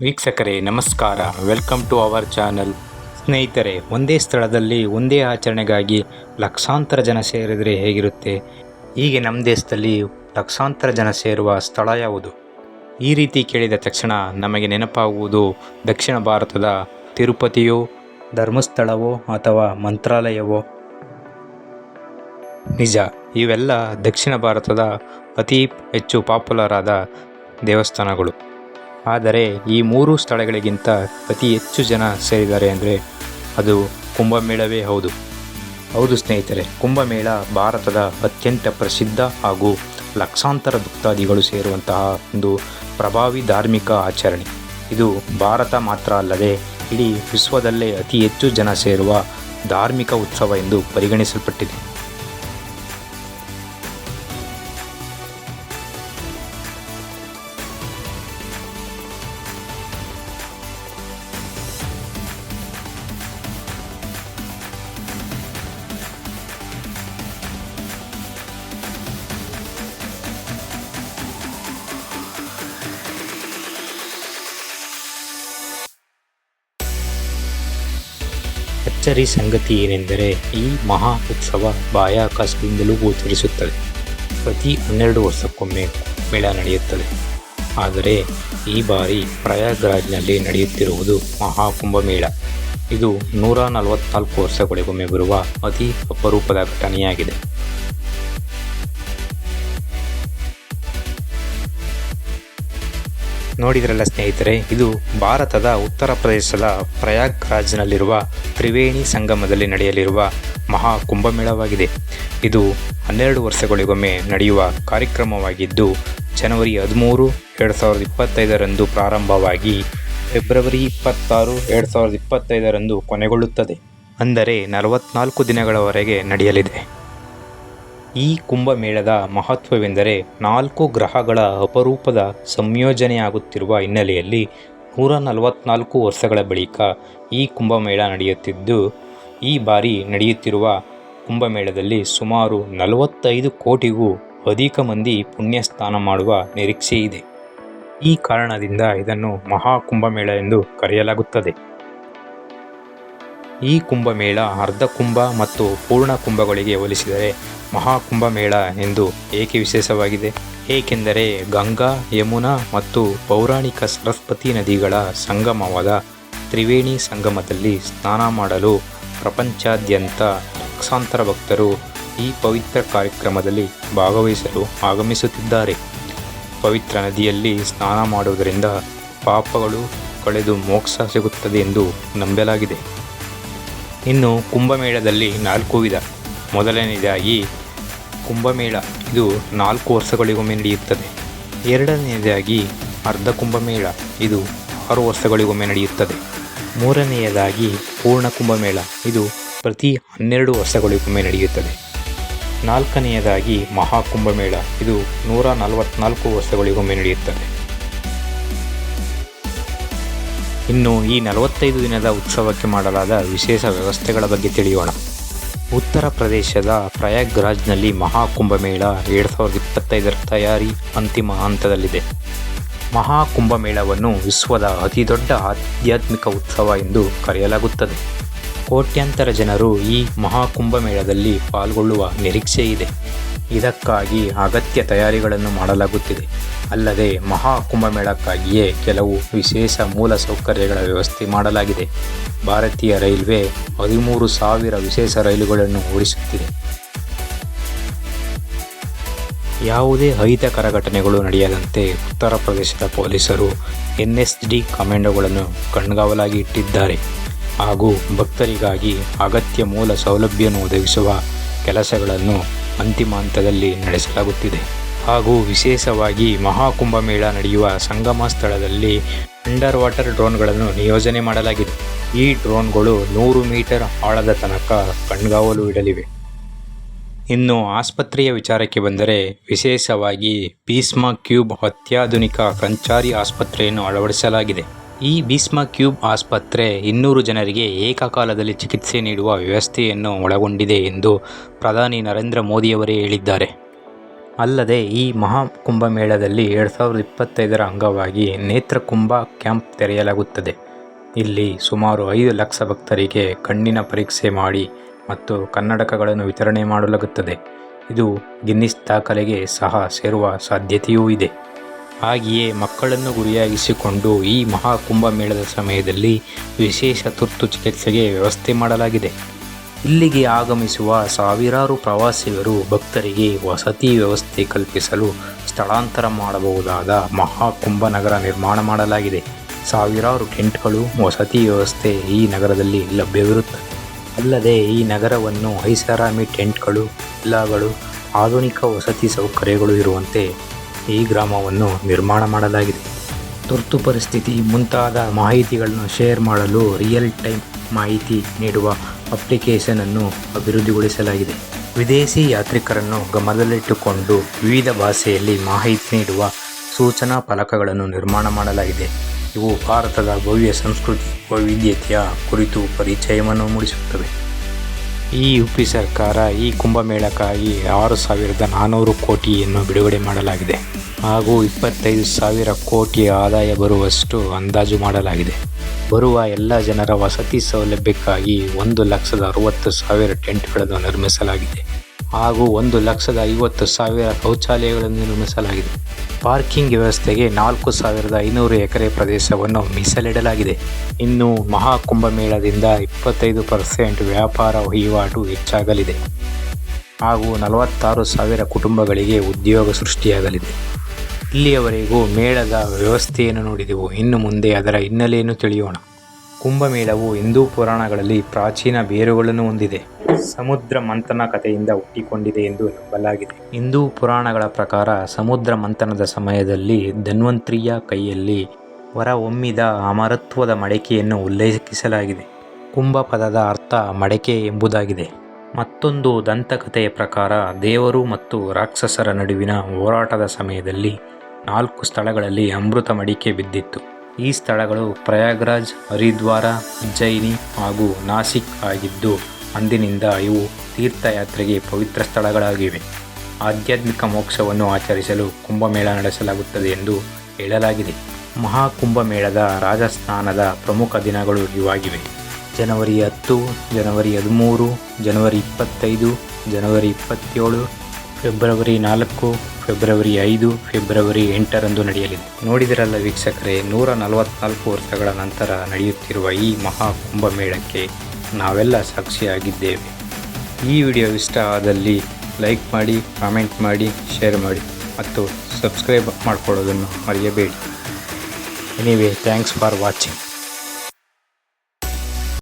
ವೀಕ್ಷಕರೇ, ನಮಸ್ಕಾರ. Welcome to our channel ಸ್ನೇಹಿತರೆ, ಒಂದೇ ಸ್ಥಳದಲ್ಲಿ ಒಂದೇ ಆಚರಣೆಗಾಗಿ ಲಕ್ಷಾಂತರ ಜನ ಸೇರಿದರೆ ಹೇಗಿರುತ್ತೆ? ಹೀಗೆ ನಮ್ಮ ದೇಶದಲ್ಲಿ ಲಕ್ಷಾಂತರ ಜನ ಸೇರುವ ಸ್ಥಳ ಯಾವುದು? ಈ ರೀತಿ ಕೇಳಿದ ತಕ್ಷಣ ನಮಗೆ ನೆನಪಾಗುವುದು ದಕ್ಷಿಣ ಭಾರತದ ತಿರುಪತಿಯೋ, ಧರ್ಮಸ್ಥಳವೋ ಅಥವಾ ಮಂತ್ರಾಲಯವೋ? ನಿಜ, ಇವೆಲ್ಲ ದಕ್ಷಿಣ ಭಾರತದ ಅತಿ ಹೆಚ್ಚು ಪಾಪ್ಯುಲರ್ ಆದ ದೇವಸ್ಥಾನಗಳು. ಆದರೆ ಈ ಮೂರು ಸ್ಥಳಗಳಿಗಿಂತ ಅತಿ ಹೆಚ್ಚು ಜನ ಸೇರಿದ್ದಾರೆ ಅಂದರೆ ಅದು ಕುಂಭಮೇಳವೇ ಹೌದು. ಹೌದು ಸ್ನೇಹಿತರೆ, ಕುಂಭಮೇಳ ಭಾರತದ ಅತ್ಯಂತ ಪ್ರಸಿದ್ಧ ಹಾಗೂ ಲಕ್ಷಾಂತರ ಭಕ್ತಾದಿಗಳು ಸೇರುವಂತಹ ಒಂದು ಪ್ರಭಾವಿ ಧಾರ್ಮಿಕ ಆಚರಣೆ. ಇದು ಭಾರತ ಮಾತ್ರ ಅಲ್ಲದೆ ಇಡೀ ವಿಶ್ವದಲ್ಲೇ ಅತಿ ಹೆಚ್ಚು ಜನ ಸೇರುವ ಧಾರ್ಮಿಕ ಉತ್ಸವ ಎಂದು ಪರಿಗಣಿಸಲ್ಪಟ್ಟಿದೆ. ಅಚ್ಚರಿ ಸಂಗತಿ ಏನೆಂದರೆ ಈ ಮಹಾ ಉತ್ಸವ ಬಾಹ್ಯಾಕಾಶದಿಂದಲೂ ಗೋಚರಿಸುತ್ತದೆ. ಪ್ರತಿ ಹನ್ನೆರಡು ವರ್ಷಕ್ಕೊಮ್ಮೆ ಮೇಳ ನಡೆಯುತ್ತದೆ. ಆದರೆ ಈ ಬಾರಿ ಪ್ರಯಾಗ್ರಾಜ್ನಲ್ಲಿ ನಡೆಯುತ್ತಿರುವುದು ಮಹಾಕುಂಭ ಮೇಳ ಇದು ನೂರ ನಲವತ್ತ್ನಾಲ್ಕು ವರ್ಷಗಳಿಗೊಮ್ಮೆ ಬರುವ ಅತಿ ಅಪರೂಪದ ಘಟನೆಯಾಗಿದೆ. ನೋಡಿದ್ರಲ್ಲ ಸ್ನೇಹಿತರೆ, ಇದು ಭಾರತದ ಉತ್ತರ ಪ್ರದೇಶದ ಪ್ರಯಾಗ್ರಾಜ್ನಲ್ಲಿರುವ ತ್ರಿವೇಣಿ ಸಂಗಮದಲ್ಲಿ ನಡೆಯಲಿರುವ ಮಹಾ ಕುಂಭಮೇಳವಾಗಿದೆ. ಇದು ಹನ್ನೆರಡು ವರ್ಷಗಳಿಗೊಮ್ಮೆ ನಡೆಯುವ ಕಾರ್ಯಕ್ರಮವಾಗಿದ್ದು, ಜನವರಿ ಹದಿಮೂರು, ಎರಡು ಸಾವಿರದ ಇಪ್ಪತ್ತೈದರಂದು ಪ್ರಾರಂಭವಾಗಿ ಫೆಬ್ರವರಿ ಇಪ್ಪತ್ತಾರು, ಎರಡು ಸಾವಿರದ ಇಪ್ಪತ್ತೈದರಂದು ಕೊನೆಗೊಳ್ಳುತ್ತದೆ. ಅಂದರೆ ನಲವತ್ನಾಲ್ಕು ದಿನಗಳವರೆಗೆ ನಡೆಯಲಿದೆ. ಈ ಕುಂಭಮೇಳದ ಮಹತ್ವವೆಂದರೆ ನಾಲ್ಕು ಗ್ರಹಗಳ ಅಪರೂಪದ ಸಂಯೋಜನೆಯಾಗುತ್ತಿರುವ ಹಿನ್ನೆಲೆಯಲ್ಲಿ ನೂರ ನಲವತ್ನಾಲ್ಕು ವರ್ಷಗಳ ಬಳಿಕ ಈ ಕುಂಭಮೇಳ ನಡೆಯುತ್ತಿದ್ದು, ಈ ಬಾರಿ ನಡೆಯುತ್ತಿರುವ ಕುಂಭಮೇಳದಲ್ಲಿ ಸುಮಾರು ನಲವತ್ತೈದು ಕೋಟಿಗೂ ಅಧಿಕ ಮಂದಿ ಪುಣ್ಯ ಸ್ನಾನ ಮಾಡುವ ನಿರೀಕ್ಷೆ ಇದೆ. ಈ ಕಾರಣದಿಂದ ಇದನ್ನು ಮಹಾ ಕುಂಭಮೇಳ ಎಂದು ಕರೆಯಲಾಗುತ್ತದೆ. ಈ ಕುಂಭಮೇಳ ಅರ್ಧ ಕುಂಭ ಮತ್ತು ಪೂರ್ಣ ಕುಂಭಗಳಿಗೆ ಹೋಲಿಸಿದರೆ ಮಹಾಕುಂಭಮೇಳ ಎಂದು ಏಕೆ ವಿಶೇಷವಾಗಿದೆ? ಏಕೆಂದರೆ ಗಂಗಾ, ಯಮುನಾ ಮತ್ತು ಪೌರಾಣಿಕ ಸರಸ್ವತಿ ನದಿಗಳ ಸಂಗಮವಾದ ತ್ರಿವೇಣಿ ಸಂಗಮದಲ್ಲಿ ಸ್ನಾನ ಮಾಡಲು ಪ್ರಪಂಚಾದ್ಯಂತ ಲಕ್ಷಾಂತರ ಭಕ್ತರು ಈ ಪವಿತ್ರ ಕಾರ್ಯಕ್ರಮದಲ್ಲಿ ಭಾಗವಹಿಸಲು ಆಗಮಿಸುತ್ತಿದ್ದಾರೆ. ಪವಿತ್ರ ನದಿಯಲ್ಲಿ ಸ್ನಾನ ಮಾಡುವುದರಿಂದ ಪಾಪಗಳು ಕಳೆದು ಮೋಕ್ಷ ಸಿಗುತ್ತದೆ ಎಂದು ನಂಬಲಾಗಿದೆ. ಇನ್ನು ಕುಂಭಮೇಳದಲ್ಲಿ ನಾಲ್ಕು ವಿಧ. ಮೊದಲನೆಯದಾಗಿ ಕುಂಭಮೇಳ. ಇದು ನಾಲ್ಕು ವರ್ಷಗಳಿಗೊಮ್ಮೆ ನಡೆಯುತ್ತದೆ. ಎರಡನೆಯದಾಗಿ ಅರ್ಧ ಕುಂಭಮೇಳ. ಇದು ಆರು ವರ್ಷಗಳಿಗೊಮ್ಮೆ ನಡೆಯುತ್ತದೆ. ಮೂರನೆಯದಾಗಿ ಪೂರ್ಣ ಕುಂಭಮೇಳ. ಇದು ಪ್ರತಿ ಹನ್ನೆರಡು ವರ್ಷಗಳಿಗೊಮ್ಮೆ ನಡೆಯುತ್ತದೆ. ನಾಲ್ಕನೆಯದಾಗಿ ಮಹಾಕುಂಭಮೇಳ ಇದು ನೂರ ನಲವತ್ನಾಲ್ಕು ವರ್ಷಗಳಿಗೊಮ್ಮೆ ನಡೆಯುತ್ತದೆ. ಇನ್ನು ಈ ನಲವತ್ತೈದು ದಿನದ ಉತ್ಸವಕ್ಕೆ ಮಾಡಲಾದ ವಿಶೇಷ ವ್ಯವಸ್ಥೆಗಳ ಬಗ್ಗೆ ತಿಳಿಯೋಣ. ಉತ್ತರ ಪ್ರದೇಶದ ಪ್ರಯಾಗ್ರಾಜ್ನಲ್ಲಿ ಮಹಾಕುಂಭಮೇಳ ಎರಡು ಸಾವಿರದ ಇಪ್ಪತ್ತೈದರ ತಯಾರಿ ಅಂತಿಮ ಹಂತದಲ್ಲಿದೆ. ಮಹಾಕುಂಭಮೇಳವನ್ನು ವಿಶ್ವದ ಅತಿದೊಡ್ಡ ಆಧ್ಯಾತ್ಮಿಕ ಉತ್ಸವ ಎಂದು ಕರೆಯಲಾಗುತ್ತದೆ. ಕೋಟ್ಯಾಂತರ ಜನರು ಈ ಮಹಾಕುಂಭಮೇಳದಲ್ಲಿ ಪಾಲ್ಗೊಳ್ಳುವ ನಿರೀಕ್ಷೆ ಇದೆ ಇದಕ್ಕಾಗಿ ಅಗತ್ಯ ತಯಾರಿಗಳನ್ನು ಮಾಡಲಾಗುತ್ತಿದೆ. ಅಲ್ಲದೆ ಮಹಾ ಕುಂಭಮೇಳಕ್ಕಾಗಿಯೇ ಕೆಲವು ವಿಶೇಷ ಮೂಲ ಸೌಕರ್ಯಗಳ ವ್ಯವಸ್ಥೆ ಮಾಡಲಾಗಿದೆ. ಭಾರತೀಯ ರೈಲ್ವೆ ಹದಿಮೂರು ಸಾವಿರ ವಿಶೇಷ ರೈಲುಗಳನ್ನು ಓಡಿಸುತ್ತಿದೆ. ಯಾವುದೇ ಅಹಿತಕರ ಘಟನೆಗಳು ನಡೆಯದಂತೆ ಉತ್ತರ ಪ್ರದೇಶದ ಪೊಲೀಸರು ಎನ್ಎಸ್ಡಿ ಕಮಾಂಡೋಗಳನ್ನು ಕಣ್ಗಾವಲಾಗಿ ಇಟ್ಟಿದ್ದಾರೆ. ಹಾಗೂ ಭಕ್ತರಿಗಾಗಿ ಅಗತ್ಯ ಮೂಲ ಸೌಲಭ್ಯವನ್ನು ಒದಗಿಸುವ ಕೆಲಸಗಳನ್ನು ಅಂತಿಮ ಹಂತದಲ್ಲಿ ನಡೆಸಲಾಗುತ್ತಿದೆ. ಹಾಗೂ ವಿಶೇಷವಾಗಿ ಮಹಾಕುಂಭಮೇಳ ನಡೆಯುವ ಸಂಗಮ ಸ್ಥಳದಲ್ಲಿ ಅಂಡರ್ ವಾಟರ್ ಡ್ರೋನ್ಗಳನ್ನು ನಿಯೋಜನೆ ಮಾಡಲಾಗಿದೆ. ಈ ಡ್ರೋನ್ಗಳು ನೂರು ಮೀಟರ್ ಆಳದ ತನಕ ಕಣ್ಗಾವಲು ಇಡಲಿವೆ. ಇನ್ನು ಆಸ್ಪತ್ರೆಯ ವಿಚಾರಕ್ಕೆ ಬಂದರೆ ವಿಶೇಷವಾಗಿ ಪೀಸ್ಮಾ ಕ್ಯೂಬ್ ಅತ್ಯಾಧುನಿಕ ಸಂಚಾರಿ ಆಸ್ಪತ್ರೆಯನ್ನು ಅಳವಡಿಸಲಾಗಿದೆ. ಈ ಭೀಸ್ಮ ಕ್ಯೂಬ್ ಆಸ್ಪತ್ರೆ ಇನ್ನೂರು ಜನರಿಗೆ ಏಕಕಾಲದಲ್ಲಿ ಚಿಕಿತ್ಸೆ ನೀಡುವ ವ್ಯವಸ್ಥೆಯನ್ನು ಒಳಗೊಂಡಿದೆ ಎಂದು ಪ್ರಧಾನಿ ನರೇಂದ್ರ ಮೋದಿಯವರೇ ಹೇಳಿದ್ದಾರೆ. ಅಲ್ಲದೆ ಈ ಮಹಾ ಕುಂಭಮೇಳದಲ್ಲಿ ಎರಡು ಸಾವಿರದ ಇಪ್ಪತ್ತೈದರ ಅಂಗವಾಗಿ ನೇತ್ರಕುಂಭ ಕ್ಯಾಂಪ್ ತೆರೆಯಲಾಗುತ್ತದೆ. ಇಲ್ಲಿ ಸುಮಾರು ಐದು ಲಕ್ಷ ಭಕ್ತರಿಗೆ ಕಣ್ಣಿನ ಪರೀಕ್ಷೆ ಮಾಡಿ ಮತ್ತು ಕನ್ನಡಕಗಳನ್ನು ವಿತರಣೆ ಮಾಡಲಾಗುತ್ತದೆ. ಇದು ಗಿನ್ನಿಸ್ ದಾಖಲೆಗೆ ಸಹ ಸೇರುವ ಸಾಧ್ಯತೆಯೂ ಇದೆ. ಹಾಗೆಯೇ ಮಕ್ಕಳನ್ನು ಗುರಿಯಾಗಿಸಿಕೊಂಡು ಈ ಮಹಾಕುಂಭ ಮೇಳದ ಸಮಯದಲ್ಲಿ ವಿಶೇಷ ತುರ್ತು ಚಿಕಿತ್ಸೆಗೆ ವ್ಯವಸ್ಥೆ ಮಾಡಲಾಗಿದೆ. ಇಲ್ಲಿಗೆ ಆಗಮಿಸುವ ಸಾವಿರಾರು ಪ್ರವಾಸಿಗರು ಭಕ್ತರಿಗೆ ವಸತಿ ವ್ಯವಸ್ಥೆ ಕಲ್ಪಿಸಲು ಸ್ಥಳಾಂತರ ಮಾಡಬಹುದಾದ ಮಹಾಕುಂಭ ನಗರ ನಿರ್ಮಾಣ ಮಾಡಲಾಗಿದೆ. ಸಾವಿರಾರು ಟೆಂಟ್ಗಳು, ವಸತಿ ವ್ಯವಸ್ಥೆ ಈ ನಗರದಲ್ಲಿ ಲಭ್ಯವಿರುತ್ತದೆ. ಅಲ್ಲದೆ ಈ ನಗರವನ್ನು ಐಷಾರಾಮಿ ಟೆಂಟ್ಗಳು ವಿಲ್ಲಾಗಳು ಆಧುನಿಕ ವಸತಿ ಸೌಕರ್ಯಗಳು ಇರುವಂತೆ ಈ ಗ್ರಾಮವನ್ನು ನಿರ್ಮಾಣ ಮಾಡಲಾಗಿದೆ. ತುರ್ತು ಪರಿಸ್ಥಿತಿ ಮುಂತಾದ ಮಾಹಿತಿಗಳನ್ನು ಶೇರ್ ಮಾಡಲು ರಿಯಲ್ ಟೈಮ್ ಮಾಹಿತಿ ನೀಡುವ ಅಪ್ಲಿಕೇಶನ್ ಅನ್ನು ಅಭಿವೃದ್ಧಿಗೊಳಿಸಲಾಗಿದೆ. ವಿದೇಶಿ ಯಾತ್ರಿಕರನ್ನು ಗಮನದಲ್ಲಿಟ್ಟುಕೊಂಡು ವಿವಿಧ ಭಾಷೆಯಲ್ಲಿ ಮಾಹಿತಿ ನೀಡುವ ಸೂಚನಾ ಫಲಕಗಳನ್ನು ನಿರ್ಮಾಣ ಮಾಡಲಾಗಿದೆ. ಇವು ಭಾರತದ ಭವ್ಯ ಸಂಸ್ಕೃತಿ, ವೈವಿಧ್ಯತೆಯ ಕುರಿತು ಪರಿಚಯವನ್ನು ಮೂಡಿಸುತ್ತವೆ. ಈ ಯುಪಿ ಸರ್ಕಾರ ಈ ಕುಂಭಮೇಳಕ್ಕಾಗಿ ಆರು ಸಾವಿರದ ನಾನ್ನೂರು ಕೋಟಿಯನ್ನು ಬಿಡುಗಡೆ ಮಾಡಲಾಗಿದೆ. ಹಾಗೂ ಇಪ್ಪತ್ತೈದು ಸಾವಿರ ಕೋಟಿ ಆದಾಯ ಬರುವಷ್ಟು ಅಂದಾಜು ಮಾಡಲಾಗಿದೆ. ಬರುವ ಎಲ್ಲ ಜನರ ವಸತಿ ಸೌಲಭ್ಯಕ್ಕಾಗಿ ಒಂದು ಲಕ್ಷದ ಅರವತ್ತು ಸಾವಿರ ಟೆಂಟ್ಗಳನ್ನು ನಿರ್ಮಿಸಲಾಗಿದೆ ಹಾಗೂ ಒಂದು ಲಕ್ಷದ ಐವತ್ತು ಸಾವಿರ ಶೌಚಾಲಯಗಳನ್ನು ನಿರ್ಮಿಸಲಾಗಿದೆ. ಪಾರ್ಕಿಂಗ್ ವ್ಯವಸ್ಥೆಗೆ ನಾಲ್ಕು ಸಾವಿರದ ಐನೂರು ಎಕರೆ ಪ್ರದೇಶವನ್ನು ಮೀಸಲಿಡಲಾಗಿದೆ. ಇನ್ನು ಮಹಾಕುಂಭ ಮೇಳದಿಂದ ಇಪ್ಪತ್ತೈದು ಪರ್ಸೆಂಟ್ ವ್ಯಾಪಾರ ವಹಿವಾಟು ಹೆಚ್ಚಾಗಲಿದೆ ಹಾಗೂ ನಲವತ್ತಾರು ಸಾವಿರ ಕುಟುಂಬಗಳಿಗೆ ಉದ್ಯೋಗ ಸೃಷ್ಟಿಯಾಗಲಿದೆ. ಇಲ್ಲಿಯವರೆಗೂ ಮೇಳದ ವ್ಯವಸ್ಥೆಯನ್ನು ನೋಡಿದೆವು. ಇನ್ನು ಮುಂದೆ ಅದರ ಹಿನ್ನೆಲೆಯನ್ನು ತಿಳಿಯೋಣ. ಕುಂಭಮೇಳವು ಹಿಂದೂ ಪುರಾಣಗಳಲ್ಲಿ ಪ್ರಾಚೀನ ಬೇರುಗಳನ್ನು ಹೊಂದಿದೆ. ಸಮುದ್ರ ಮಂಥನ ಕಥೆಯಿಂದ ಹುಟ್ಟಿಕೊಂಡಿದೆ ಎಂದು ನಂಬಲಾಗಿದೆ. ಹಿಂದೂ ಪುರಾಣಗಳ ಪ್ರಕಾರ ಸಮುದ್ರ ಮಂಥನದ ಸಮಯದಲ್ಲಿ ಧನ್ವಂತ್ರಿಯ ಕೈಯಲ್ಲಿ ಹೊರಹೊಮ್ಮಿದ ಅಮರತ್ವದ ಮಡಕೆಯನ್ನು ಉಲ್ಲೇಖಿಸಲಾಗಿದೆ. ಕುಂಭ ಪದದ ಅರ್ಥ ಮಡಕೆ ಎಂಬುದಾಗಿದೆ. ಮತ್ತೊಂದು ದಂತಕಥೆಯ ಪ್ರಕಾರ ದೇವರು ಮತ್ತು ರಾಕ್ಷಸರ ನಡುವಿನ ಹೋರಾಟದ ಸಮಯದಲ್ಲಿ ನಾಲ್ಕು ಸ್ಥಳಗಳಲ್ಲಿ ಅಮೃತ ಮಡಿಕೆ ಬಿದ್ದಿತ್ತು. ಈ ಸ್ಥಳಗಳು ಪ್ರಯಾಗ್ರಾಜ್, ಹರಿದ್ವಾರ, ಉಜ್ಜಯಿನಿ ಹಾಗೂ ನಾಸಿಕ್ ಆಗಿದ್ದು, ಅಂದಿನಿಂದ ಇವು ತೀರ್ಥಯಾತ್ರೆಗೆ ಪವಿತ್ರ ಸ್ಥಳಗಳಾಗಿವೆ. ಆಧ್ಯಾತ್ಮಿಕ ಮೋಕ್ಷವನ್ನು ಆಚರಿಸಲು ಕುಂಭಮೇಳ ನಡೆಸಲಾಗುತ್ತದೆ ಎಂದು ಹೇಳಲಾಗಿದೆ. ಮಹಾಕುಂಭಮೇಳದ ರಾಜಸ್ಥಾನದ ಪ್ರಮುಖ ದಿನಗಳು ಇವಾಗಿವೆ. ಜನವರಿ ಹತ್ತು, ಜನವರಿ ಹದಿಮೂರು, ಜನವರಿ ಇಪ್ಪತ್ತೈದು, ಜನವರಿ ಇಪ್ಪತ್ತೇಳು, ಫೆಬ್ರವರಿ ನಾಲ್ಕು ಫೆಬ್ರವರಿ ಐದು, ಫೆಬ್ರವರಿ ಎಂಟರಂದು ನಡೆಯಲಿದೆ. ನೋಡಿದರಲ್ಲ ವೀಕ್ಷಕರೇ, ನೂರ ನಲವತ್ನಾಲ್ಕು ವರ್ಷಗಳ ನಂತರ ನಡೆಯುತ್ತಿರುವ ಈ ಮಹಾ ಕುಂಭಮೇಳಕ್ಕೆ ನಾವೆಲ್ಲ ಸಾಕ್ಷಿಯಾಗಿದ್ದೇವೆ. ಈ ವಿಡಿಯೋ ಇಷ್ಟ ಆದಲ್ಲಿ ಲೈಕ್ ಮಾಡಿ, ಕಾಮೆಂಟ್ ಮಾಡಿ, ಶೇರ್ ಮಾಡಿ ಮತ್ತು ಸಬ್ಸ್ಕ್ರೈಬ್ ಮಾಡಿಕೊಳ್ಳೋದನ್ನು ಮರೆಯಬೇಡಿ. Anyway, thanks for watching.